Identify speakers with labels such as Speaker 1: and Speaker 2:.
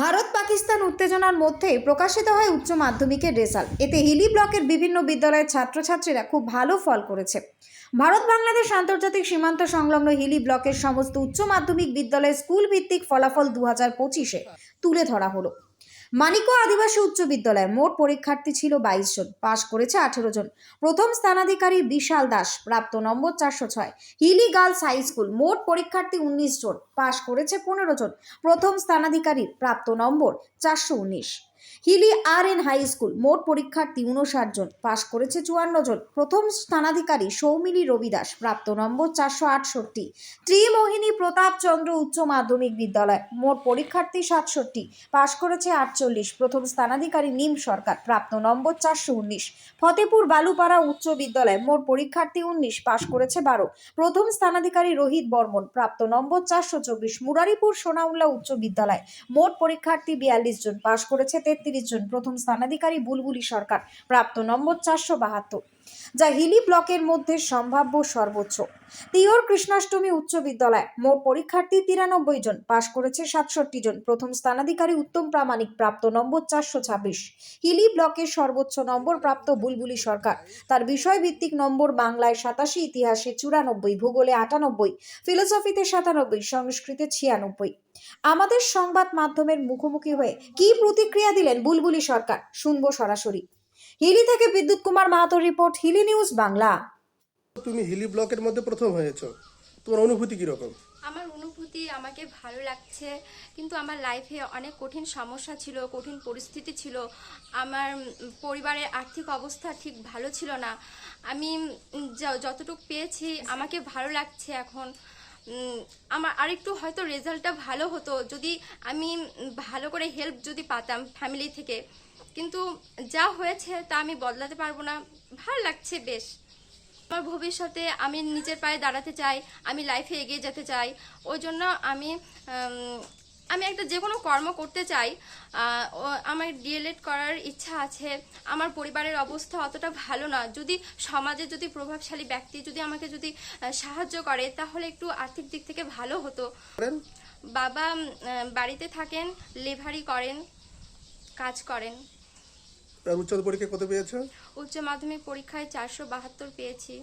Speaker 1: ভারত পাকিস্তান উত্তেজনার মধ্যে প্রকাশিত হয় উচ্চ মাধ্যমিকের রেজাল্ট। এতে হিলি ব্লকের বিভিন্ন বিদ্যালয়ের ছাত্রছাত্রীরা খুব ভালো ফল করেছে। ভারত বাংলাদেশ আন্তর্জাতিক সীমান্ত সংলগ্ন হিলি ব্লকের সমস্ত উচ্চ মাধ্যমিক বিদ্যালয়ের স্কুল ভিত্তিক ফলাফল দু হাজার পঁচিশে তুলে ধরা হলো। মানিক আদিবাসী উচ্চ বিদ্যালয়ে মোট পরীক্ষার্থী ছিল বাইশ জন, পাশ করেছে আঠেরো জন। প্রথম স্থানাধিকারী বিশাল দাস, প্রাপ্ত নম্বর চারশো ছয়। হিলি গার্লস হাই স্কুল, মোট পরীক্ষার্থী উনিশ জন, পাশ করেছে পনেরো জন। প্রথম স্থানাধিকারী, প্রাপ্ত নম্বর চারশো উনিশ। Hili R N high school মোট পরীক্ষার্থী উনষাট জন, পাশ করেছে চুয়ান্ন জন। প্রথম স্থানাধিকারী সৌমিলি রবিদাস, প্রাপ্ত নম্বর চারশো আটষট্টি। ত্রিমোহিনী প্রতাপচন্দ্র উচ্চ মাধ্যমিক বিদ্যালয়, মোট পরীক্ষার্থী সাতষট্টি, পাশ করেছে আটচল্লিশ। প্রথম স্থানাধিকারী নিম সরকার, প্রাপ্ত নম্বর চারশো উনিশ। ফতেপুর বালুপাড়া উচ্চ বিদ্যালয়, মোট পরীক্ষার্থী উনিশ, পাশ করেছে বারো। প্রথম স্থানাধিকারী রোহিত বর্মন, প্রাপ্ত নম্বর চারশো চব্বিশ। মুরারিপুর সোনাউল্লা উচ্চ বিদ্যালয়, মোট পরীক্ষার্থী বিয়াল্লিশ জন, পাশ করেছে তেত্রিশ জন। প্রথম স্থানাধিকারী বুলবুলি সরকার। প্রাপ্ত নম্বর চারশো বাহাত্তর। যা হিলি ব্লকের মধ্যে সম্ভাব্য সর্বোচ্চ। তিওর কৃষ্ণাষ্টমী উচ্চ বিদ্যালয় মোট পরীক্ষার্থী তিরানব্বই জন, পাশ করেছে সাতষট্টি জন। প্রথম স্থানাধিকারী উত্তম প্রামাণিক প্রাপ্ত নম্বর চারশো ছাব্বিশ। হিলি ব্লকের সর্বোচ্চ নম্বর প্রাপ্ত বুলবুলি সরকার। তার বিষয়ভিত্তিক নম্বর বাংলায় সাতাশি, ইতিহাসে চুরানব্বই, ভূগোলে আটানব্বই, ফিলোসফিতে সাতানব্বই, সংস্কৃতে ছিয়ানব্বই। আমাদের সংবাদ মাধ্যমের মুখোমুখি হয়ে কি প্রতিক্রিয়া দিলেন বুলবুলি সরকার? শুনব সরাসরি। হিলি থেকে বিদ্যুৎ কুমার মাহাতোর রিপোর্ট হিলি নিউজ বাংলা।
Speaker 2: তুমি হিলি ব্লকের মধ্যে প্রথম হয়েছো। তোমার অনুভূতি কীরকম
Speaker 3: আমার অনুভূতি আমাকে ভালো লাগছে কিন্তু আমার লাইফে অনেক কঠিন সমস্যা ছিল কঠিন পরিস্থিতি ছিল। আমার পরিবারের আর্থিক অবস্থা ঠিক ভালো ছিল না। আমি যতটুকু পেয়েছি আমাকে ভালো লাগছে এখন। আমার আরেকটু হয়তো রেজাল্টটা ভালো হতো যদি আমি ভালো করে হেল্প যদি পাতাম ফ্যামিলি থেকে। কিন্তু যা হয়েছে তা আমি বদলাতে পারব না। ভালো লাগছে বেশ। আমার ভবিষ্যতে আমি নিজের পায়ে দাঁড়াতে চাই আমি লাইফে এগিয়ে যেতে চাই। ওই জন্য আমি আমি একটা যে কোনো কর্ম করতে চাই। ও- আমার ডিএলএড করার ইচ্ছা আছে। আমার পরিবারের অবস্থা অতটা ভালো না। যদি সমাজে যদি প্রভাবশালী ব্যক্তি যদি আমাকে যদি সাহায্য করে তাহলে একটু আর্থিক দিক থেকে ভালো হতো। বাবা বাড়িতে থাকেন লেভারি করেন কাজ করেন।
Speaker 2: পরীক্ষা কত
Speaker 3: উচ্চ মাধ্যমিক পরীক্ষায় চারশো বাহাত্তর পেয়েছি।